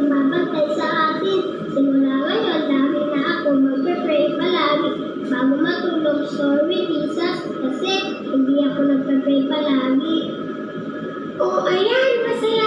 pumapatay sa akin. Simula ngayon, dami na ako magpe-pray palagi. Bago matulog, sorry Jesus, kasi hindi ako nagpe-pray palagi. O oh, ayan, masaya